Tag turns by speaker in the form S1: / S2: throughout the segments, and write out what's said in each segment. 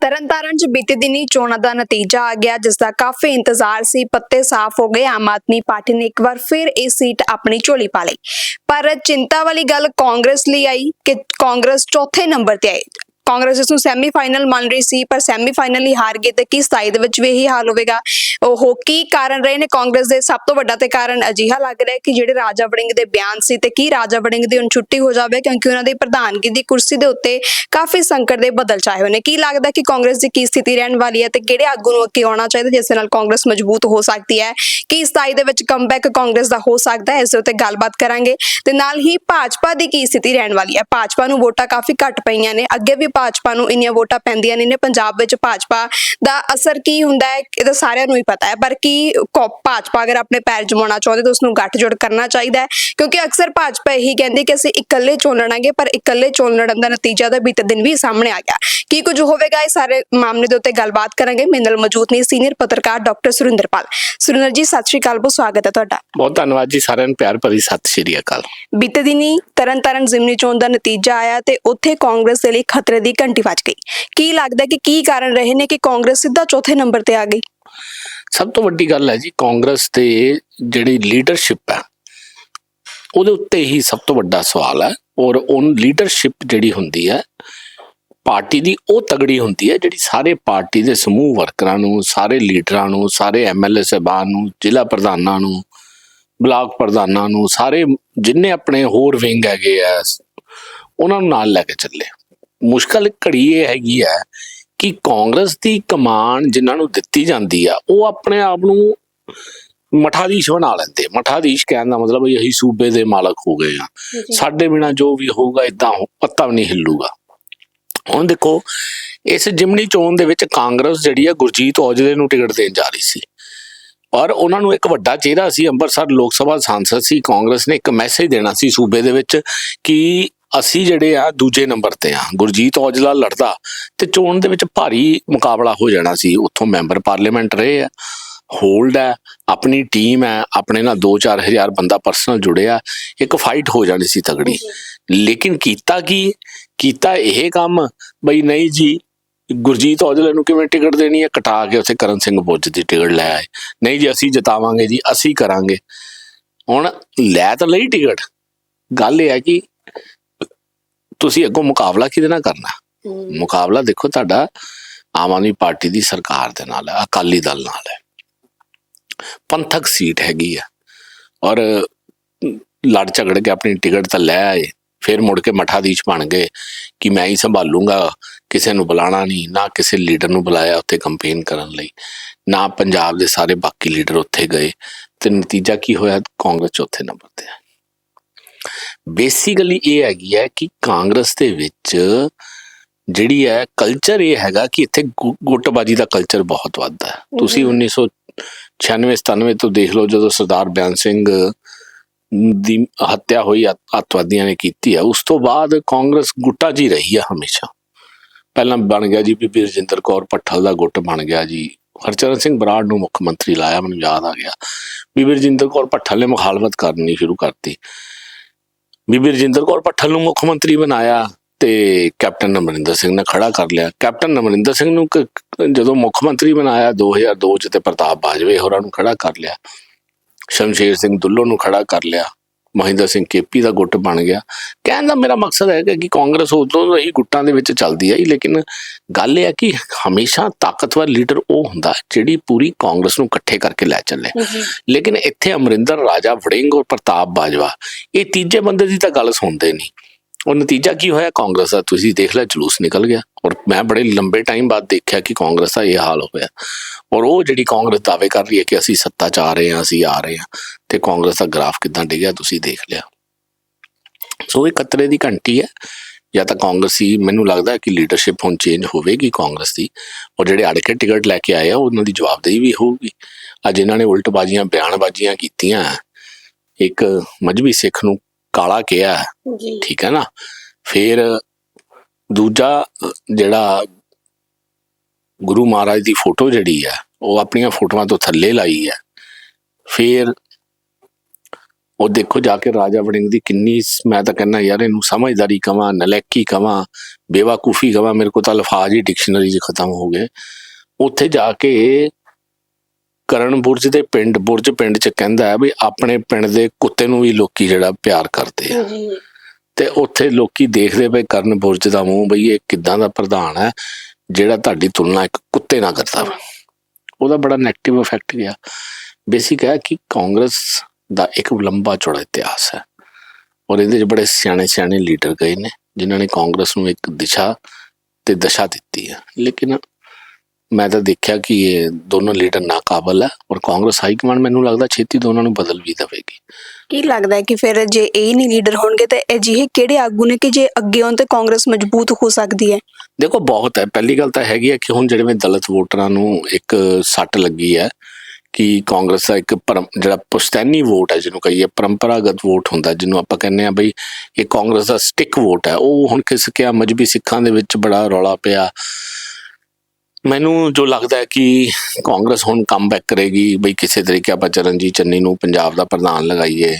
S1: ਤਰਨਤਾਰਨ 'ਚ ਬੀਤੇ ਦਿਨੀ ਚੋਣਾਂ ਦਾ ਨਤੀਜਾ ਆ ਗਿਆ ਜਿਸ ਦਾ ਕਾਫੀ ਇੰਤਜ਼ਾਰ ਸੀ, ਪੱਤੇ ਸਾਫ਼ ਹੋ ਗਏ, ਆਮ ਆਦਮੀ ਪਾਰਟੀ ਨੇ ਇੱਕ ਵਾਰ ਫਿਰ ਇਹ ਸੀਟ ਆਪਣੀ ਝੋਲੀ ਪਾ ਲਈ। ਪਰ ਚਿੰਤਾ ਵਾਲੀ ਗੱਲ ਕਾਂਗਰਸ ਲਈ ਆਈ ਕਿ ਕਾਂਗਰਸ ਚੌਥੇ ਨੰਬਰ ਤੇ ਆਈ। ਕਾਂਗਰਸ ਇਸ ਨੂੰ ਸੈਮੀਫਾਈਨਲ ਮੰਨ ਰਹੀ ਸੀ, ਪਰ ਸੈਮੀਫਾਈਨਲ ਹੀ ਹਾਰ ਗਈ, ਤੇ ਕੀ 27 ਵਿੱਚ ਵੀ ਇਹੀ ਹਾਲ ਹੋਵੇਗਾ? ਉਹ ਕੀ ਕਾਰਨ ਰਹੇ ਨੇ? ਕਾਂਗਰਸ ਦੇ ਸਭ ਤੋਂ ਵੱਡਾ ਤੇ ਕਾਰਨ ਅਜਿਹਾ ਲੱਗ ਰਿਹਾ ਕਿ ਜਿਹੜੇ ਰਾਜਾ ਵੜਿੰਗ ਦੇ ਬਿਆਨ ਸੀ ਤੇ ਕੀ ਰਾਜਾ ਵੜਿੰਗ ਦੀ ਹੁਣ ਛੁੱਟੀ ਹੋ ਜਾਵੇ ਕਿਉਂਕਿ ਉਹਨਾਂ ਦੀ ਪ੍ਰਧਾਨਗੀ ਦੀ ਕੁਰਸੀ ਦੇ ਉੱਤੇ ਕਾਫੀ ਸੰਕਟ ਦੇ ਬਦਲ ਚਾਏ ਹੋਏ ਨੇ। ਕੀ ਲੱਗਦਾ ਕਿ ਕਾਂਗਰਸ ਦੀ ਕੀ ਸਥਿਤੀ ਰਹਿਣ ਵਾਲੀ ਹੈ ਤੇ ਕਿਹੜੇ ਆਗੂ ਨੂੰ ਅੱਗੇ ਆਉਣਾ ਚਾਹੀਦਾ ਜਿਸ ਨਾਲ ਕਾਂਗਰਸ ਮਜ਼ਬੂਤ ਹੋ ਸਕਦੀ ਹੈ? ਕੀ 27 ਦੇ ਵਿੱਚ ਕਮਬੈਕ ਕਾਂਗਰਸ ਦਾ ਹੋ ਸਕਦਾ ਹੈ? ਇਸ ਦੇ ਉੱਤੇ ਗੱਲਬਾਤ ਕਰਾਂਗੇ। ਤੇ ਨਾਲ ਹੀ ਭਾਜਪਾ ਦੀ ਕੀ ਸਥਿਤੀ ਰਹਿਣ ਵਾਲੀ ਹੈ? ਭਾਜਪਾ ਨੂੰ ਵੋਟਾਂ ਕਾਫੀ ਘੱਟ ਪਈਆਂ ਨੇ। ਅੱਗੇ ਵੀ ਭਾਜਪਾ ਨੂੰ ਇੰਨੀਆਂ ਵੋਟਾਂ ਪੈਂਦੀਆਂ ਨਹੀਂ ਨੇ। ਪੰਜਾਬ ਵਿੱਚ ਭਾਜਪਾ ਦਾ ਅਸਰ ਕੀ ਹੁੰਦਾ ਹੈ? ਇਹ ਤਾਂ ਸਾਰਿਆਂ ਨੂੰ ਹੀ ਪਤਾ ਹੈ ਪਰ ਕੀ ਕੋ- ਭਾਜਪਾ ਅਗਰ ਆਪਣੇ ਪੈਰ ਜਮਾਉਣਾ ਚਾਹੁੰਦੇ ਤਾਂ ਉਸ ਨੂੰ ਗੱਠਜੋੜ ਕਰਨਾ ਚਾਹੀਦਾ ਹੈ ਕਿਉਂਕਿ ਅਕਸਰ ਭਾਜਪਾ ਇਹੀ ਕਹਿੰਦੀ ਕਿ ਅਸੀਂ ਇਕੱਲੇ ਚੋਣ ਲੜਾਂਗੇ ਪਰ ਇਕੱਲੇ ਚੋਣ ਲੜਨ ਦਾ ਨਤੀਜਾ ਤਾਂ ਬੀਤੇ ਦਿਨ ਵੀ ਸਾਹਮਣੇ ਆ ਗਿਆ। ਕੀ ਕੁਝ ਹੋਵੇਗਾ ਇਹ ਸਾਰੇ ਮਾਮਲੇ ਦੇ ਉੱਤੇ ਗੱਲਬਾਤ ਕਰਾਂਗੇ। ਮੇਰੇ ਨਾਲ ਮੌਜੂਦ ਨੇ ਸੀਨੀਅਰ ਪੱਤਰਕਾਰ ਡਾਕਟਰ ਸੁਰਿੰਦਰਪਾਲ ਸੁਰਿੰਦਰ ਜੀ ਸਤਿ ਸ਼੍ਰੀ ਅਕਾਲ ਬਹੁਤ ਸਵਾਗਤ ਹੈ ਤੁਹਾਡਾ।
S2: ਬਹੁਤ ਧੰਨਵਾਦ ਜੀ ਸਾਰਿਆਂ ਨੂੰ ਪਿਆਰ ਭਰੀ ਸਤਿ ਸ਼੍ਰੀ ਅਕਾਲ।
S1: ਬੀਤੇ ਦਿਨੀ ਤਰਨਤਾਰਨ ਜ਼ਿਮਨੀ ਚੋਣ ਦਾ ਨਤੀਜਾ ਆਇਆ ਤੇ ਉੱਥੇ ਕਾਂਗਰਸ ਦੇ ਲਈ ਖਤਰੇ ਦੀ ਘੰਟੀ ਵੱਜ ਗਈ। ਕੀ ਲੱਗਦਾ ਕਿ ਕੀ ਕਾਰਨ ਰਹੇ ਨੇ ਕਿ ਕਾਂਗਰਸ ਸਿੱਧਾ ਚੌਥੇ ਨੰਬਰ ਤੇ ਆ ਗਈ?
S2: ਸਭ ਤੋਂ ਵੱਡੀ ਗੱਲ ਹੈ ਜੀ, ਕਾਂਗਰਸ ਦੇ ਜਿਹੜੀ ਲੀਡਰਸ਼ਿਪ ਹੈ, ਉਹਦੇ ਉੱਤੇ ਹੀ ਸਭ ਤੋਂ ਵੱਡਾ ਸਵਾਲ ਹੈ ਔਰ ਉਹ ਲੀਡਰਸ਼ਿਪ ਜਿਹੜੀ ਹੁੰਦੀ ਹੈ, ਪਾਰਟੀ ਦੀ ਉਹ ਤਗੜੀ ਹੁੰਦੀ ਹੈ ਜਿਹੜੀ ਸਾਰੇ ਪਾਰਟੀ ਦੇ ਸਮੂਹ ਵਰਕਰਾਂ ਨੂੰ, ਸਾਰੇ ਲੀਡਰਾਂ ਨੂੰ, ਸਾਰੇ ਐਮਐਲਏ ਸਾਹਿਬਾਨ ਨੂੰ, ਜ਼ਿਲ੍ਹਾ ਪ੍ਰਧਾਨਾਂ ਨੂੰ, ਬਲਾਕ ਪ੍ਰਧਾਨਾਂ ਨੂੰ, ਸਾਰੇ ਜਿੰਨੇ ਆਪਣੇ ਹੋਰ ਵਿੰਗ ਹੈਗੇ ਆ ਉਹਨਾਂ ਨੂੰ ਨਾਲ ਲੈ ਕੇ ਚੱਲੇ। ਮੁਸ਼ਕਲ ਘੜੀ ਇਹ ਹੈਗੀ ਹੈ ਕਿ ਕਾਂਗਰਸ ਦੀ ਕਮਾਨ ਜਿਨ੍ਹਾਂ ਨੂੰ ਦਿੱਤੀ ਜਾਂਦੀ ਆ ਉਹ ਆਪਣੇ ਆਪ ਨੂੰ ਮਠਾਧੀਸ਼ ਬਣਾ ਲੈਂਦੇ ਮਠਾਧੀਸ਼ ਕਹਿਣ ਦਾ ਮਤਲਬ ਇਹ ਅਸੀਂ ਸੂਬੇ ਦੇ ਮਾਲਕ ਹੋ ਗਏ ਆ। ਸਾਡੇ ਬਿਨਾ ਜੋ ਵੀ ਹੋਊਗਾ ਇਦਾਂ ਪੱਤਾ ਵੀ ਨਹੀਂ ਹਿੱਲੂਗਾ। ਹੁਣ ਦੇਖੋ ਇਸ ਜਿਮਨੀ ਚੋਣ ਦੇ ਵਿੱਚ ਕਾਂਗਰਸ ਜਿਹੜੀ ਆ ਗੁਰਜੀਤ ਔਜਲੇ ਨੂੰ ਟਿਕਟ ਦੇਣ ਜਾ ਰਹੀ ਸੀ। ਔਰ ਉਹਨਾਂ ਨੂੰ ਇੱਕ ਵੱਡਾ ਚਿਹਰਾ ਸੀ ਅੰਮ੍ਰਿਤਸਰ ਲੋਕ ਸਭਾ ਸਾਂਸਦ ਸੀ ਕਾਂਗਰਸ ਨੇ ਇੱਕ ਮੈਸੇਜ ਦੇਣਾ ਸੀ ਸੂਬੇ ਦੇ ਵਿੱਚ ਕਿ ਅਸੀਂ ਜਿਹੜੇ ਆ ਦੂਜੇ ਨੰਬਰ ਤੇ ਆ। ਗੁਰਜੀਤ ਔਜਲਾ ਲੜਦਾ ਤੇ ਚੋਣ ਦੇ ਵਿੱਚ ਭਾਰੀ ਮੁਕਾਬਲਾ ਹੋ ਜਾਣਾ ਸੀ। ਉੱਥੋਂ ਮੈਂਬਰ ਪਾਰਲੀਮੈਂਟ ਰਹੇ ਆ, ਹੋਲਡ ਹੈ ਆਪਣੀ ਟੀਮ ਹੈ ਆਪਣੇ ਨਾਲ 2-4 ਹਜ਼ਾਰ ਬੰਦਾ ਪਰਸਨਲ ਜੁੜਿਆ ਇੱਕ ਫਾਈਟ ਹੋ ਜਾਣੀ ਸੀ ਤਗੜੀ। ਲੇਕਿਨ ਕੀਤਾ ਕੀ? ਕੀਤਾ ਇਹ ਕੰਮ ਬਈ ਨਹੀਂ ਜੀ, ਗੁਰਜੀਤ ਔਜਲਾ ਨੂੰ ਕਿਵੇਂ ਟਿਕਟ ਦੇਣੀ ਹੈ ਕਟਾ ਕੇ ਉੱਥੇ ਕਰਨ ਸਿੰਘ ਬੁੱਝ ਦੀ ਟਿਕਟ ਲੈ ਆਏ। ਨਹੀਂ ਜੀ, ਅਸੀਂ ਜਿਤਾਵਾਂਗੇ ਜੀ, ਅਸੀਂ ਕਰਾਂਗੇ। ਹੁਣ ਲੈ ਤਾਂ ਲਈ ਟਿਕਟ। ਗੱਲ ਇਹ ਹੈ ਕਿ ਤੁਸੀਂ ਅੱਗੋਂ ਮੁਕਾਬਲਾ ਕਿਹਦੇ ਨਾਲ ਕਰਨਾ? ਮੁਕਾਬਲਾ ਦੇਖੋ ਤੁਹਾਡਾ ਆਮ ਆਦਮੀ ਪਾਰਟੀ ਦੀ ਸਰਕਾਰ ਦੇ ਨਾਲ ਹੈ ਅਕਾਲੀ ਦਲ ਨਾਲ ਹੈ। ਪੰਥਕ ਸੀਟ ਹੈਗੀ ਆ। ਔਰ ਲੜ ਝਗੜ ਕੇ ਆਪਣੀ ਟਿਕਟ ਤਾਂ ਲੈ ਆਏ ਫਿਰ ਮੁੜ ਕੇ ਮਠਾਧੀਸ਼ ਬਣ ਗਏ ਕਿ ਮੈਂ ਹੀ ਸੰਭਾਲੂੰਗਾ ਕਿਸੇ ਨੂੰ ਬੁਲਾਣਾ ਨਹੀਂ ਨਾ ਕਿਸੇ ਲੀਡਰ ਨੂੰ ਬੁਲਾਇਆ ਉੱਥੇ ਕੰਪੇਨ ਕਰਨ ਲਈ ਨਾ ਪੰਜਾਬ ਦੇ ਸਾਰੇ ਬਾਕੀ ਲੀਡਰ ਉੱਥੇ ਗਏ। ਤੇ ਨਤੀਜਾ ਕੀ ਹੋਇਆ? ਕਾਂਗਰਸ ਚੌਥੇ ਨੰਬਰ ਤੇ ਹੈ ਬੇਸਿਕਲੀ ਇਹ ਹੈਗੀ ਹੈ ਕਿ ਕਾਂਗਰਸ ਦੇ ਵਿੱਚ ਜਿਹੜੀ ਹੈ ਕਲਚਰ ਇਹ ਹੈਗਾ ਕਿ ਇੱਥੇ ਗੁੱਟਬਾਜੀ ਦਾ ਕਲਚਰ ਬਹੁਤ ਵੱਧ ਹੈ। ਤੁਸੀਂ 1996 97 ਤੋਂ ਦੇਖ ਲਓ ਜਦੋਂ ਸਰਦਾਰ ਬਿਆਨ ਸਿੰਘ ਦੀ ਹੱਤਿਆ ਹੋਈ ਅੱਤ- ਅੱਤਵਾਦੀਆਂ ਨੇ ਕੀਤੀ ਹੈ ਉਸ ਤੋਂ ਬਾਅਦ ਕਾਂਗਰਸ ਗੁੱਟਾ ਜੀ ਰਹੀ ਹੈ ਹਮੇਸ਼ਾ। ਪਹਿਲਾਂ ਬਣ ਗਿਆ ਜੀ ਬੀਬੀ ਰਜਿੰਦਰ ਕੌਰ ਪੱਠਲ ਦਾ ਗੁੱਟ ਬਣ ਗਿਆ ਜੀ। ਹਰਚਰਨ ਸਿੰਘ ਬਰਾੜ ਨੂੰ ਮੁੱਖ ਮੰਤਰੀ ਲਾਇਆ ਮੈਨੂੰ ਯਾਦ ਆ ਗਿਆ। ਬੀਬੀ ਰਜਿੰਦਰ ਕੌਰ ਪੱਠਲ ਨੇ ਮੁਖਾਲਫਤ ਕਰਨੀ ਸ਼ੁਰੂ ਕਰਤੀ। ਬੀਬੀ ਰਜਿੰਦਰ ਕੌਰ ਪੱਠਲ ਨੂੰ ਮੁੱਖ ਮੰਤਰੀ ਬਣਾਇਆ ਤੇ ਕੈਪਟਨ ਅਮਰਿੰਦਰ ਸਿੰਘ ਨੇ ਖੜਾ ਕਰ ਲਿਆ। ਕੈਪਟਨ ਅਮਰਿੰਦਰ ਸਿੰਘ ਨੂੰ ਜਦੋਂ ਮੁੱਖ ਮੰਤਰੀ ਬਣਾਇਆ 2002 ਚ ਤੇ ਪ੍ਰਤਾਪ ਬਾਜਵੇ ਹੋਰਾਂ ਨੂੰ ਖੜਾ ਕਰ ਲਿਆ। ਸ਼ਮਸ਼ੇਰ ਸਿੰਘ ਦੁੱਲੋ ਨੂੰ ਖੜਾ ਕਰ ਲਿਆ। ਮਹਿੰਦਰ ਸਿੰਘ ਕੇਪੀ ਦਾ ਗੁੱਟ ਬਣ ਗਿਆ। ਕਹਿਣ ਦਾ ਮੇਰਾ ਮਕਸਦ ਹੈ ਕਿ ਕਾਂਗਰਸ ਉਦੋਂ ਤੋਂ ਹੀ ਗੁੱਟਾਂ ਦੇ ਵਿੱਚ ਚੱਲਦੀ ਆਈ ਲੇਕਿਨ ਗੱਲ ਇਹ ਹੈ ਕਿ ਹਮੇਸ਼ਾ ਤਾਕਤਵਰ ਲੀਡਰ ਉਹ ਹੁੰਦਾ ਜਿਹੜੀ ਪੂਰੀ ਕਾਂਗਰਸ ਨੂੰ ਇਕੱਠੇ ਕਰਕੇ ਲੈ ਚੱਲੇ। ਲੇਕਿਨ ਇੱਥੇ ਅਮਰਿੰਦਰ ਰਾਜਾ ਵੜਿੰਗ ਔਰ ਪ੍ਰਤਾਪ ਬਾਜਵਾ ਇਹ ਤੀਜੇ ਬੰਦੇ ਦੀ ਤਾਂ ਗੱਲ ਸੁਣਦੇ ਨਹੀਂ। ਉਹ ਨਤੀਜਾ ਕੀ ਹੋਇਆ? ਕਾਂਗਰਸ ਦਾ ਤੁਸੀਂ ਦੇਖ ਲਿਆ, ਜਲੂਸ ਨਿਕਲ ਗਿਆ। ਔਰ ਮੈਂ ਬੜੇ ਲੰਬੇ ਟਾਈਮ ਬਾਅਦ ਦੇਖਿਆ ਕਿ ਕਾਂਗਰਸ ਦਾ ਇਹ ਹਾਲ ਹੋਇਆ। ਔਰ ਉਹ ਜਿਹੜੀ ਕਾਂਗਰਸ ਦਾਅਵੇ ਕਰ ਰਹੀ ਹੈ ਕਿ ਅਸੀਂ ਸੱਤਾ 'ਚ ਆ ਰਹੇ ਹਾਂ, ਅਸੀਂ ਆ ਰਹੇ ਹਾਂ, ਤੇ ਕਾਂਗਰਸ ਦਾ ਗ੍ਰਾਫ ਕਿਦਾਂ ਡਿੱਗਿਆ, ਤੁਸੀਂ ਦੇਖ ਲਿਆ। ਸੋ ਇਹ ਖਤਰੇ ਦੀ ਘੰਟੀ ਹੈ। ਜਾਂ ਤਾਂ ਕਾਂਗਰਸੀ ਮੈਨੂੰ ਲੱਗਦਾ ਕਿ ਲੀਡਰਸ਼ਿਪ ਹੁਣ ਚੇਂਜ ਹੋਵੇਗੀ ਕਾਂਗਰਸ ਦੀ। ਔਰ ਜਿਹੜੇ ਅੜ ਕੇ ਟਿਕਟ ਲੈ ਕੇ ਆਏ ਆ, ਉਹਨਾਂ ਦੀ ਜਵਾਬਦੇਹੀ ਵੀ ਹੋਊਗੀ। ਅੱਜ ਇਹਨਾਂ ਨੇ ਉਲਟਬਾਜ਼ੀਆਂ, ਬਿਆਨਬਾਜ਼ੀਆਂ ਕੀਤੀਆਂ। ਇੱਕ ਮਜਬੀ ਸਿੱਖ ਨੂੰ ਕਾਲਾ ਕਿਹਾ
S1: ਜੀ।
S2: ਠੀਕ ਹੈ ਨਾ? ਫਿਰ ਦੂਜਾ ਜਿਹੜਾ ਗੁਰੂ ਮਹਾਰਾਜ ਦੀ ਫੋਟੋ ਜਿਹੜੀ ਹੈ ਉਹ ਆਪਣੀਆਂ ਫੋਟੋਆਂ ਤੋਂ ਥੱਲੇ ਲਾਈ ਹੈ। ਫਿਰ ਉਹ ਦੇਖੋ ਜਾ ਕੇ ਰਾਜਾ ਵੜਿੰਗ ਦੀ ਕਿੰਨੀ ਮੈਂ ਤਾਂ ਕਹਿੰਦਾ ਯਾਰ ਇਹਨੂੰ ਸਮਝਦਾਰੀ ਕਵਾਂ ਨਲੈਕੀ ਕਵਾਂ ਬੇਵਾਕੂਫੀ ਕਵਾਂ ਮੇਰੇ ਕੋਲ ਤਾਂ ਅਲਫਾਜ਼ ਹੀ ਡਿਕਸ਼ਨਰੀ 'ਚ ਖਤਮ ਹੋ ਗਏ। ਉੱਥੇ ਜਾ ਕੇ ਕਰਨ ਬੁਰਜ ਦੇ ਪਿੰਡ ਬੁਰਜ ਪਿੰਡ 'ਚ ਕਹਿੰਦਾ ਵੀ ਆਪਣੇ ਪਿੰਡ ਦੇ ਕੁੱਤੇ ਨੂੰ ਵੀ ਲੋਕੀ ਜਿਹੜਾ ਪਿਆਰ ਕਰਦੇ ਆ। ਤੇ ਉੱਥੇ ਲੋਕੀ ਦੇਖਦੇ ਪਏ ਕਰਨ ਬੁਰਜ ਦਾ ਮੂੰਹ ਬਈ ਇਹ ਕਿੱਦਾਂ ਦਾ ਪ੍ਰਧਾਨ ਹੈ ਜਿਹੜਾ ਤੁਹਾਡੀ ਤੁਲਨਾ ਇੱਕ ਕੁੱਤੇ ਨਾਲ ਕਰਦਾ ਉਹਦਾ ਬੜਾ ਨੈਗੇਟਿਵ ਇਫੈਕਟ ਗਿਆ। ਬੇਸਿਕ ਹੈ ਕਿ ਕਾਂਗਰਸ ਦਾ ਇੱਕ ਲੰਬਾ ਚੌੜਾ ਇਤਿਹਾਸ ਹੈ। ਔਰ ਇਹਦੇ 'ਚ ਬੜੇ ਸਿਆਣੇ ਸਿਆਣੇ ਲੀਡਰ ਗਏ ਨੇ ਜਿਨ੍ਹਾਂ ਨੇ ਕਾਂਗਰਸ ਨੂੰ ਇੱਕ ਦਿਸ਼ਾ ਤੇ ਦਸ਼ਾ ਦਿੱਤੀ ਹੈ। ਲੇਕਿਨ ਮੈਂ ਤਾਂ ਦੇਖਿਆ ਕਿ ਇਹ ਦੋਨੋਂ ਲੀਡਰ ਨਾਕਾਬਲ ਹੈ ਔਰ ਕਾਂਗਰਸ ਹਾਈ ਕਮਾਂਡ ਮੈਨੂੰ ਲੱਗਦਾ ਛੇਤੀ ਦੋਨਾਂ ਨੂੰ ਬਦਲ ਵੀ ਦੇਵੇਗੀ।
S1: ਕੀ ਲੱਗਦਾ ਹੈ ਕਿ ਫਿਰ ਜੇ ਇਹ ਨਹੀਂ ਲੀਡਰ ਹੋਣਗੇ ਤਾਂ ਅਜਿਹੇ ਕਿਹੜੇ ਆਗੂ ਨੇ ਕਿ ਜੇ ਅੱਗੇ ਆਉਣ ਤੇ ਕਾਂਗਰਸ ਮਜ਼ਬੂਤ ਹੋ ਸਕਦੀ ਹੈ?
S2: ਦੇਖੋ ਬਹੁਤ ਹੈ। ਪਹਿਲੀ ਗੱਲ ਤਾਂ ਹੈਗੀ ਹੈ ਕਿ ਹੁਣ ਜਿਹੜੇ ਦਲਿਤ ਵੋਟਰਾਂ ਨੂੰ ਇੱਕ ਸੱਟ ਲੱਗੀ ਹੈ ਕਿ ਕਾਂਗਰਸ ਦਾ ਇੱਕ ਜਿਹੜਾ ਪੁਸ਼ਤੈਨੀ ਵੋਟ ਹੈ ਜਿਹਨੂੰ ਕਹੀਏ ਪਰੰਪਰਾਗਤ ਵੋਟ ਹੁੰਦਾ ਜਿਹਨੂੰ ਆਪਾਂ ਕਹਿੰਦੇ ਆ ਬਈ ਇਹ ਕਾਂਗਰਸ ਦਾ ਸਟਿਕ ਵੋਟ ਹੈ। ਉਹ ਹੁਣ ਕਿਸ ਕਿਆ ਮਜਬੀ ਸਿੱਖਾਂ ਦੇ ਵਿੱਚ ਬੜਾ ਰੌਲਾ ਪਿਆ। ਮੈਨੂੰ ਜੋ ਲੱਗਦਾ ਹੈ ਕਿ ਕਾਂਗਰਸ ਹੁਣ ਕਮਬੈਕ ਕਰੇਗੀ, ਬਈ ਕਿਸੇ ਤਰੀਕੇ ਆਪਾਂ ਚਰਨਜੀਤ ਚੰਨੀ ਨੂੰ ਪੰਜਾਬ ਦਾ ਪ੍ਰਧਾਨ ਲਗਾਈਏ,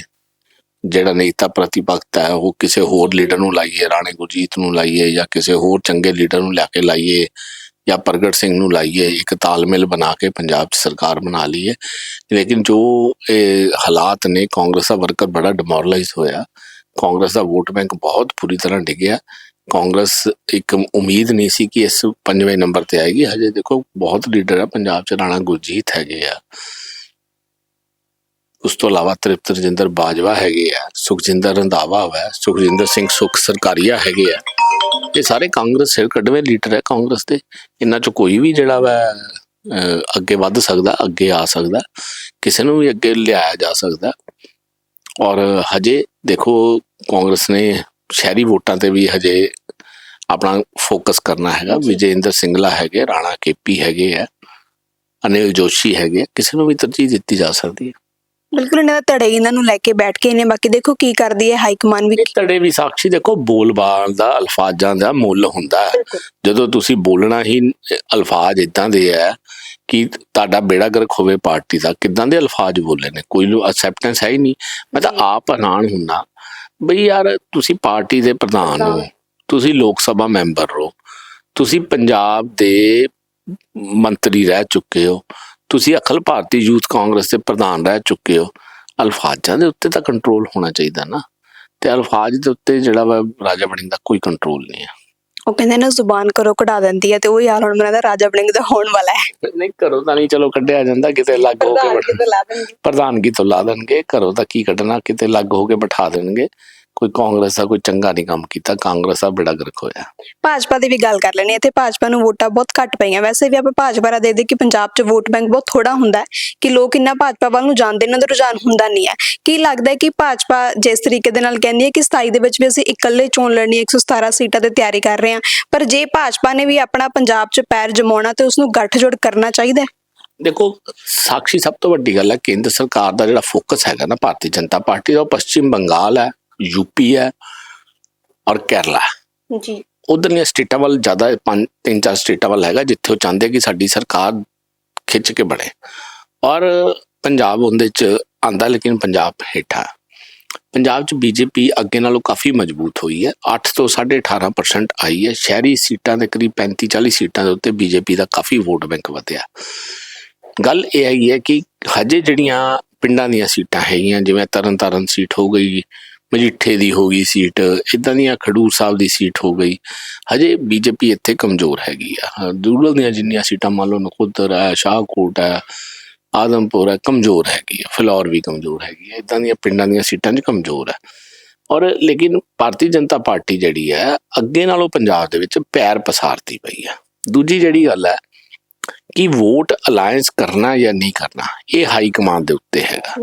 S2: ਜਿਹੜਾ ਨੇਤਾ ਪ੍ਰਤੀਪਕਤ ਹੈ, ਉਹ ਕਿਸੇ ਹੋਰ ਲੀਡਰ ਨੂੰ ਲਾਈਏ, ਰਾਣੇ ਗੁਰਜੀਤ ਨੂੰ ਲਾਈਏ ਜਾਂ ਕਿਸੇ ਹੋਰ ਚੰਗੇ ਲੀਡਰ ਨੂੰ ਲਿਆ ਕੇ ਲਾਈਏ ਜਾਂ ਪ੍ਰਗਟ ਸਿੰਘ ਨੂੰ ਲਾਈਏ, ਇੱਕ ਤਾਲਮੇਲ ਬਣਾ ਕੇ ਪੰਜਾਬ 'ਚ ਸਰਕਾਰ ਬਣਾ ਲਈਏ। ਲੇਕਿਨ ਜੋ ਇਹ ਹਾਲਾਤ ਨੇ, ਕਾਂਗਰਸ ਦਾ ਵਰਕਰ ਬੜਾ ਡਿਮੋਰਲਾਈਜ਼ ਹੋਇਆ। ਕਾਂਗਰਸ ਦਾ ਵੋਟ ਬੈਂਕ ਬਹੁਤ ਪੂਰੀ ਤਰ੍ਹਾਂ ਡਿੱਗਿਆ। ਕਾਂਗਰਸ ਇੱਕ ਉਮੀਦ ਨਹੀਂ ਸੀ ਕਿ ਇਸ ਪੰਜਵੇਂ ਨੰਬਰ ਤੇ ਆਏਗੀ। ਹਜੇ ਦੇਖੋ, ਬਹੁਤ ਲੀਡਰ ਆ, ਪੰਜਾਬ 'ਚ ਰਾਣਾ ਗੁਰਜੀਤ ਹੈਗੇ ਆ। ਉਸ ਤੋਂ ਇਲਾਵਾ ਤ੍ਰਿਪਤ ਰਜਿੰਦਰ ਬਾਜਵਾ ਹੈਗੇ ਆ, ਸੁਖਜਿੰਦਰ ਰੰਧਾਵਾ ਹੈ ਸੁਖਜਿੰਦਰ ਸਿੰਘ ਸੁਖ ਸਰਕਾਰੀਆ ਹੈਗੇ ਆ। ਇਹ ਸਾਰੇ ਕਾਂਗਰਸ ਸਿਰ ਕੱਢਵੇਂ ਲੀਡਰ ਹੈ ਕਾਂਗਰਸ ਦੇ ਇਹਨਾਂ ਚ ਕੋਈ ਵੀ ਜਿਹੜਾ ਵਾ ਅੱਗੇ ਵੱਧ ਸਕਦਾ, ਅੱਗੇ ਆ ਸਕਦਾ, ਕਿਸੇ ਨੂੰ ਵੀ ਅੱਗੇ ਲਿਆਇਆ ਜਾ ਸਕਦਾ। ਔਰ ਹਜੇ ਦੇਖੋ, ਕਾਂਗਰਸ ਨੇ ਸ਼ਹਿਰੀ ਵੋਟਾਂ ਤੇ ਵੀ ਹਜੇ ਆਪਣਾ ਫੋਕਸ ਕਰਨਾ ਹੈਗਾ। ਵਿਜੇਂਦਰ ਸਿੰਗਲਾ ਹੈਗੇ ਰਾਣਾ ਕੇਪੀ ਹੈਗੇ ਆ ਅਨਿਲ ਜੋਸ਼ੀ ਹੈਗੇ ਆ, ਕਿਸੇ ਨੂੰ ਵੀ ਤਰਜੀਹ ਦਿੱਤੀ ਜਾ ਸਕਦੀ ਹੈ।
S1: ਬਿਲਕੁਲ ਇਹਨਾਂ ਦਾ ਧੜੇ ਇਹਨਾਂ ਨੂੰ ਲੈ ਕੇ ਬੈਠ ਕੇ ਇਹਨੇ ਬਾਕੀ ਦੇਖੋ ਕੀ ਕਰਦੀ ਹੈ ਹਾਈ ਕਮਾਨ ਵੀ।
S2: ਤੜੇ ਵੀ ਸਾਖੀ ਦੇਖੋ ਬੋਲਬਾਲ ਦਾ ਅਲਫਾਜ਼ਾਂ ਦਾ ਮੁੱਲ ਹੁੰਦਾ ਹੈ। ਜਦੋਂ ਤੁਸੀਂ ਬੋਲਣਾ ਹੀ ਅਲਫਾਜ਼ ਇਦਾਂ ਦੇ ਹੈ ਕਿ ਤੁਹਾਡਾ ਬੇੜਾ ਗਰਕ ਹੋਵੇ ਪਾਰਟੀ ਦਾ ਕਿਦਾਂ ਦੇ ਅਲਫਾਜ਼ ਬੋਲੇ ਨੇ? ਕੋਈ ਨੂੰ ਅਸੈਪਟੈਂਸ ਹੈ ਹੀ ਨਹੀਂ। ਮੈਂ ਤਾਂ। ਆਪ ਹੈਰਾਨ ਹੁੰਨਾ ਬਈ ਯਾਰ ਤੁਸੀਂ ਪਾਰਟੀ ਦੇ ਪ੍ਰਧਾਨ ਹੋ, ਤੁਸੀਂ ਲੋਕ ਸਭਾ ਮੈਂਬਰ ਹੋ, ਤੁਸੀਂ ਪੰਜਾਬ ਦੇ ਮੰਤਰੀ ਰਹਿ ਚੁੱਕੇ ਹੋ, ਤੁਸੀਂ ਅਖਲ ਭਾਰਤੀ ਯੂਥ ਕਾਂਗਰਸ ਦੇ ਪ੍ਰਧਾਨ ਰਹਿ ਚੁੱਕੇ ਹੋ, ਅਲਫਾਜ਼ਾਂ ਦੇ ਉੱਤੇ ਤਾਂ ਕੰਟਰੋਲ ਹੋਣਾ ਚਾਹੀਦਾ ਨਾ, ਤੇ ਅਲਫਾਜ਼ ਦੇ ਉੱਤੇ ਜਿਹੜਾ ਵਾ ਰਾਜਾ ਵੜਿੰਗ ਦਾ ਕੋਈ ਕੰਟਰੋਲ ਨਹੀਂ ਹੈ।
S1: ਉਹ ਕਹਿੰਦੇ ਨਾ ਜ਼ੁਬਾਨ ਕਰੋ ਕਢਾ ਦਿੰਦੀ ਹੈ ਤੇ ਉਹ ਯਾਰ ਹੁਣ ਮੇਰਾ ਦਾ ਰਾਜਾ ਬਲਿੰਗ ਦਾ ਹੋਣ ਵਾਲਾ ਹੈ।
S2: ਨਹੀਂ ਘਰੋਂ ਤਾਂ ਨਹੀਂ ਚਲੋ ਕੱਢਿਆ ਜਾਂਦਾ ਕਿਤੇ ਲੱਗ ਹੋ ਕੇ ਪ੍ਰਧਾਨਗੀ ਤੋਂ ਲਾ ਦੇਣਗੇ। ਘਰੋਂ ਤਾਂ ਕੀ ਕੱਢਣਾ ਕਿਤੇ ਲੱਗ ਹੋ ਕੇ ਬਿਠਾ ਦੇਣਗੇ। ਕੋਈ ਕਾਂਗਰਸ ਦਾ ਕੋਈ ਚੰਗਾ ਨਹੀਂ ਕੰਮ ਕੀਤਾ ਕਾਂਗਰਸ ਦਾ ਬੇੜਾ ਗਰਕ ਹੋਇਆ।
S1: ਭਾਜਪਾ ਦੀ ਵੀ ਗੱਲ ਕਰ ਲੈਣੀ ਇੱਥੇ ਭਾਜਪਾ ਨੂੰ ਵੋਟਾਂ ਬਹੁਤ ਘੱਟ ਪਈਆਂ। ਵੈਸੇ ਵੀ ਆਪਾਂ ਭਾਜਪਾ ਦਾ ਦੇਖਦੇ ਕਿ ਪੰਜਾਬ 'ਚ ਵੋਟ ਬੈਂਕ ਬਹੁਤ ਥੋੜਾ ਹੁੰਦਾ ਹੈ ਕਿ ਲੋਕ ਇੰਨਾ ਭਾਜਪਾ ਵੱਲ ਨੂੰ ਜਾਂਦੇ ਇਹਨਾਂ ਦਾ ਰੁਝਾਨ ਹੁੰਦਾ ਨਹੀਂ ਹੈ। ਕੀ ਲੱਗਦਾ ਹੈ ਕਿ ਭਾਜਪਾ ਜਿਸ ਤਰੀਕੇ ਦੇ ਨਾਲ ਕਹਿੰਦੀ ਹੈ ਕਿ 27 ਦੇ ਵਿੱਚ ਵੀ ਅਸੀਂ ਇਕੱਲੇ ਚੋਣ ਲੜਨੀ ਹੈ, 117 ਸੀਟਾਂ ਤੇ ਤਿਆਰੀ ਕਰ ਰਹੇ ਹਾਂ ਪਰ ਜੇ ਭਾਜਪਾ ਨੇ ਵੀ ਆਪਣਾ ਪੰਜਾਬ 'ਚ ਪੈਰ ਜਮਾਉਣਾ ਤੇ ਉਸ ਨੂੰ ਗੱਠਜੋੜ ਕਰਨਾ ਚਾਹੀਦਾ ਹੈ?
S2: ਦੇਖੋ ਸਾਖੀ ਸਭ ਤੋਂ ਵੱਡੀ ਗੱਲ ਹੈ ਕੇਂਦਰ ਸਰਕਾਰ ਦਾ ਜਿਹੜਾ ਫੋਕਸ ਹੈਗਾ ਨਾ ਭਾਰਤੀ ਜਨਤਾ ਪਾਰਟੀ ਦਾ ਉਹ ਪੱਛਮੀ ਬੰਗਾਲ ਹੈ। ਯੂਪੀ ਹੈ ਔਰ ਕੇਰਲਾ।
S1: ਜੀ।
S2: ਉਧਰਲੀਆਂ ਸਟੇਟਾਂ ਵੱਲ ਜ਼ਿਆਦਾ ਪੰਜ ਤਿੰਨ ਚਾਰ ਸਟੇਟਾਂ ਵੱਲ ਹੈਗਾ ਜਿੱਥੇ ਉਹ ਚਾਹੁੰਦੇ ਕਿ ਸਾਡੀ ਸਰਕਾਰ ਖਿੱਚ ਕੇ ਬਣੇ। ਔਰ ਪੰਜਾਬ ਉਹਦੇ ਚ ਆਂਦਾ ਲੇਕਿਨ ਪੰਜਾਬ ਹੇਠਾਂ। ਪੰਜਾਬ ਚ ਬੀਜੇਪੀ ਅੱਗੇ ਨਾਲੋਂ ਕਾਫੀ ਮਜ਼ਬੂਤ ਹੋਈ ਹੈ। 8 ਤੋਂ 18% ਆਈ ਹੈ। ਸ਼ਹਿਰੀ ਸੀਟਾਂ ਦੇ ਕਰੀਬ 35 40 ਸੀਟਾਂ ਦੇ ਉੱਤੇ ਬੀਜੇਪੀ ਦਾ ਕਾਫੀ ਵੋਟ ਬੈਂਕ ਵਧਿਆ। ਗੱਲ ਇਹ ਹੈਗੀ ਹੈ ਕਿ ਹਜੇ ਜਿਹੜੀਆਂ ਪਿੰਡਾਂ ਦੀਆਂ ਸੀਟਾਂ ਹੈਗੀਆਂ ਜਿਵੇਂ ਤਰਨਤਾਰਨ ਸੀਟ ਹੋ ਗਈ ਮਜੀਠੇ ਦੀ ਹੋ ਗਈ ਸੀਟ ਇਦਾਂ ਦੀਆਂ ਖਡੂਰ ਸਾਹਿਬ ਦੀ ਸੀਟ ਹੋ ਗਈ। ਹਜੇ ਬੀਜੇਪੀ ਇੱਥੇ ਕਮਜ਼ੋਰ ਹੈਗੀ ਆ। ਦੂਰਲ ਦੀਆਂ ਜਿੰਨੀਆਂ ਸੀਟਾਂ ਮੰਨ ਲਓ ਨਕੋਦਰ ਹੈ ਸ਼ਾਹਕੋਟ ਹੈ ਆਦਮਪੁਰ ਹੈ ਕਮਜ਼ੋਰ ਹੈਗੀ ਆ। ਫਿਲੌਰ ਵੀ ਕਮਜ਼ੋਰ ਹੈਗੀ ਆ। ਇਦਾਂ ਦੀਆਂ ਪਿੰਡਾਂ ਦੀਆਂ ਸੀਟਾਂ 'ਚ ਕਮਜ਼ੋਰ ਹੈ ਔਰ ਲੇਕਿਨ ਭਾਰਤੀ ਜਨਤਾ ਪਾਰਟੀ ਜਿਹੜੀ ਹੈ ਅੱਗੇ ਨਾਲੋਂ ਪੰਜਾਬ ਦੇ ਵਿੱਚ ਪੈਰ ਪਸਾਰਤੀ ਪਈ ਹੈ ਦੂਜੀ ਜਿਹੜੀ ਗੱਲ ਹੈ ਕਿ ਵੋਟ ਅਲਾਈਅੰਸ ਕਰਨਾ ਜਾਂ ਨਹੀਂ ਕਰਨਾ ਇਹ ਹਾਈ ਕਮਾਂਡ ਦੇ ਉੱਤੇ ਹੈਗਾ।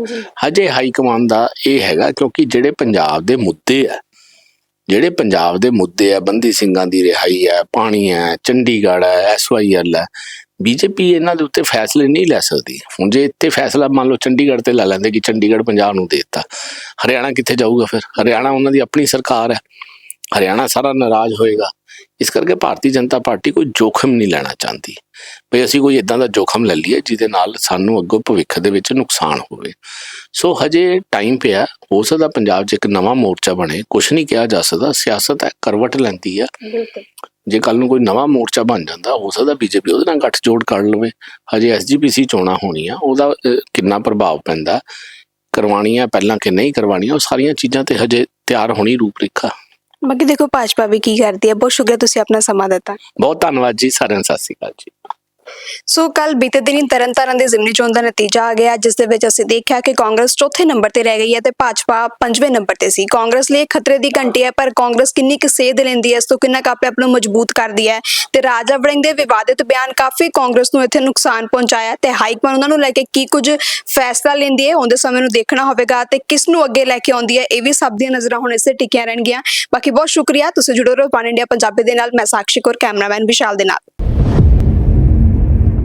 S2: ਹਜੇ। ਹਾਈ ਕਮਾਂਡ ਦਾ ਇਹ ਹੈਗਾ ਕਿਉਂਕਿ ਜਿਹੜੇ ਪੰਜਾਬ ਦੇ ਮੁੱਦੇ ਆ ਜਿਹੜੇ ਪੰਜਾਬ ਦੇ ਮੁੱਦੇ ਆ ਬੰਦੀ ਸਿੰਘਾਂ ਦੀ ਰਿਹਾਈ ਹੈ ਪਾਣੀ ਹੈ ਚੰਡੀਗੜ੍ਹ ਹੈ ਐਸਵਾਈਐਲ ਹੈ ਬੀਜੇਪੀ ਇਹਨਾਂ ਦੇ ਉੱਤੇ ਫੈਸਲੇ ਨਹੀਂ ਲੈ ਸਕਦੀ। ਹੁਣ ਜੇ ਇੱਥੇ ਫੈਸਲਾ ਮੰਨ ਲਓ ਚੰਡੀਗੜ੍ਹ ਤੇ ਲੈ ਲੈਂਦੇ ਕਿ ਚੰਡੀਗੜ੍ਹ ਪੰਜਾਬ ਨੂੰ ਦੇ ਦਿੱਤਾ ਹਰਿਆਣਾ ਕਿੱਥੇ ਜਾਊਗਾ ਫਿਰ? ਹਰਿਆਣਾ ਉਹਨਾਂ ਦੀ ਆਪਣੀ ਸਰਕਾਰ ਹੈ। ਹਰਿਆਣਾ ਸਾਰਾ ਨਾਰਾਜ਼ ਹੋਏਗਾ। ਇਸ ਕਰਕੇ ਭਾਰਤੀ ਜਨਤਾ ਪਾਰਟੀ ਕੋਈ ਜੋਖਮ ਨਹੀਂ ਲੈਣਾ ਚਾਹੁੰਦੀ। ਵੀ ਅਸੀਂ ਕੋਈ ਇਦਾਂ ਦਾ ਜੋਖਮ ਲੈ ਲਈਏ ਜਿਹਦੇ ਨਾਲ ਸਾਨੂੰ ਅੱਗੋਂ ਭਵਿੱਖ ਦੇ ਵਿੱਚ ਨੁਕਸਾਨ ਹੋਵੇ। ਸੋ ਹਜੇ ਟਾਈਮ ਪਿਆ ਹੋ ਸਕਦਾ ਪੰਜਾਬ 'ਚ ਇੱਕ ਨਵਾਂ ਮੋਰਚਾ ਬਣੇ। ਕੁਝ ਨਹੀਂ ਕਿਹਾ ਜਾ ਸਕਦਾ ਸਿਆਸਤ ਹੈ ਕਰਵਟ ਲੈਂਦੀ
S1: ਬਿਲਕੁਲ।
S2: ਜੇ ਕੱਲ ਨੂੰ ਕੋਈ ਨਵਾਂ ਮੋਰਚਾ ਬਣ ਜਾਂਦਾ ਹੋ ਸਕਦਾ ਬੀਜੇਪੀ ਉਹਦੇ ਨਾਲ ਗੱਠਜੋੜ ਕਰ ਲਵੇ। ਹਜੇ ਐਸਜੀਪੀਸੀ ਚੋਣਾਂ ਹੋਣੀਆਂ ਉਹਦਾ ਕਿੰਨਾ ਪ੍ਰਭਾਵ ਪੈਂਦਾ। ਕਰਵਾਉਣੀਆਂ ਪਹਿਲਾਂ ਕਿ ਨਹੀਂ ਕਰਵਾਉਣੀਆਂ ਉਹ ਸਾਰੀਆਂ ਚੀਜ਼ਾਂ ਤੇ ਹਜੇ ਤਿਆਰ ਹੋਣੀ ਰੂਪਰੇਖਾ।
S1: ਬਾਕੀ ਦੇਖੋ ਭਾਜਪਾ ਵੀ ਕੀ ਕਰਦੀ ਹੈ। ਬਹੁਤ ਸ਼ੁਕਰੀਆ ਤੁਸੀਂ ਆਪਣਾ ਸਮਾਂ ਦਿੱਤਾ।
S2: ਬਹੁਤ ਧੰਨਵਾਦ ਜੀ, ਸਾਰਿਆਂ ਨੂੰ ਸਤਿ ਸ਼੍ਰੀ ਅਕਾਲ ਜੀ।
S1: ਸੋ ਕੱਲ ਬੀਤੇ ਦਿਨੀ ਤਰਨਤਾਰਨ ਦੇ ਜ਼ਿਮਨੀ ਚੋਣ ਦਾ ਨਤੀਜਾ ਆ ਗਿਆ, ਜਿਸ ਦੇ ਵਿੱਚ ਅਸੀਂ ਦੇਖਿਆ ਕਿ ਕਾਂਗਰਸ ਚੌਥੇ ਨੰਬਰ ਤੇ ਰਹਿ ਗਈ ਹੈ ਤੇ ਭਾਜਪਾ ਪੰਜਵੇਂ ਨੰਬਰ ਤੇ ਸੀ। ਕਾਂਗਰਸ ਲਈ ਖਤਰੇ ਦੀ ਘੰਟੀ ਹੈ, ਪਰ ਕਾਂਗਰਸ ਕਿੰਨੀ ਕੁ ਸੇਧ ਲੈਂਦੀ ਹੈ, ਇਸ ਤੋਂ ਕਿੰਨਾ ਕੁ ਆਪਣੇ ਆਪ ਨੂੰ ਮਜ਼ਬੂਤ ਕਰਦੀ ਹੈ। ਤੇ ਰਾਜਾ ਵੜਿੰਗ ਦੇ ਵਿਵਾਦਿਤ ਬਿਆਨ ਕਾਫੀ ਕਾਂਗਰਸ ਨੂੰ ਇੱਥੇ ਨੁਕਸਾਨ ਪਹੁੰਚਾਇਆ ਤੇ ਹਾਈਕਮਾਨ ਉਹਨਾਂ ਨੂੰ ਲੈ ਕੇ ਕੀ ਕੁਝ ਫੈਸਲਾ ਲੈਂਦੀ ਹੈ, ਉਹਦੇ ਸਮੇਂ ਨੂੰ ਦੇਖਣਾ ਹੋਵੇਗਾ ਤੇ ਕਿਸ ਨੂੰ ਅੱਗੇ ਲੈ ਕੇ ਆਉਂਦੀ ਹੈ, ਇਹ ਵੀ ਸਭ ਦੀਆਂ ਨਜ਼ਰਾਂ ਹੁਣ ਇਸੇ ਟਿਕੀਆਂ ਰਹਿਣਗੀਆਂ। ਬਾਕੀ ਬਹੁਤ ਸ਼ੁਕਰੀਆ, ਤੁਸੀਂ ਜੁੜੇ ਰਹੋ ਪਾਨ ਇੰਡੀਆ ਪੰਜਾਬੀ ਦੇ ਨਾਲ, ਮੈਂ ਸਾਕਸ਼ੀ ਕੌਰ, ਕੈਮਰਾਮੈਨ ਵਿਸ਼ਾਲ ਦੇ ਨਾਲ।